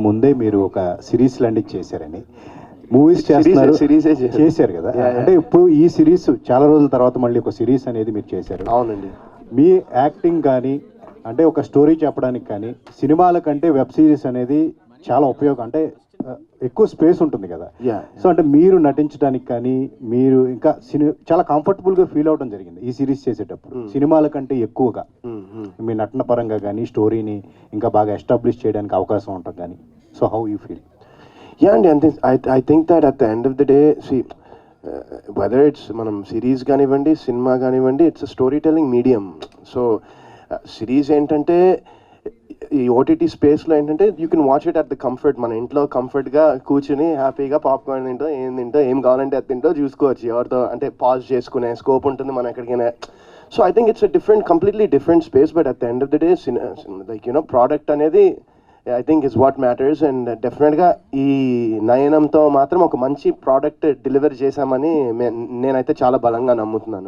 ముందే మీరు ఒక సిరీస్ లాంటిది చేశారని. మూవీస్ చేస్తున్నారు. సిరీసే చేశారు. కదా. అంటే ఇప్పుడు ఈ సిరీస్ చాలా రోజుల తర్వాత మళ్ళీ ఒక సిరీస్ అనేది మీరు చేశారు. అవునండి. మీ యాక్టింగ్ కానీ అంటే ఒక స్టోరీ చెప్పడానికి కానీ సినిమాల కంటే వెబ్ సిరీస్ అనేది చాలా ఉపయోగం. అంటే ఎక్కువ స్పేస్ ఉంటుంది కదా? సో అంటే మీరు నటించడానికి కానీ మీరు ఇంకా సిని చాలా కంఫర్టబుల్గా ఫీల్ అవడం జరిగింది ఈ సిరీస్ చేసేటప్పుడు. సినిమాల కంటే ఎక్కువగా. Hmm. మీ నటన పరంగా కానీ స్టోరీని ఇంకా బాగా ఎస్టాబ్లిష్ చేయడానికి అవకాశం ఉంటుంది కానీ so how you feel ya అండి అంతే I I think that at the end of the day see whether it's మనం సిరీస్ కానివ్వండి సినిమా కానివ్వండి it's story telling medium so series ఏంటంటే ఈ ఓటీటీ స్పేస్లో ఏంటంటే you can watch it at the comfort మన ఇంట్లో కంఫర్ట్గా కూర్చుని హ్యాపీగా పాప్కార్న్ తింటో ఏం తింటో ఏం కావాలంటే అది తింటో చూసుకోవచ్చు ఎవరితో అంటే పాజ్ చేసుకునే స్కోప్ ఉంటుంది మనం ఎక్కడికైనా so I think it's a different completely different space but at the end of the day like you know product అనేది I think is what matters and డెఫినెట్గా ఈ నయనంతో మాత్రం ఒక మంచి ప్రోడక్ట్ డెలివర్ చేశామని నేనైతే చాలా బలంగా నమ్ముతున్నాను.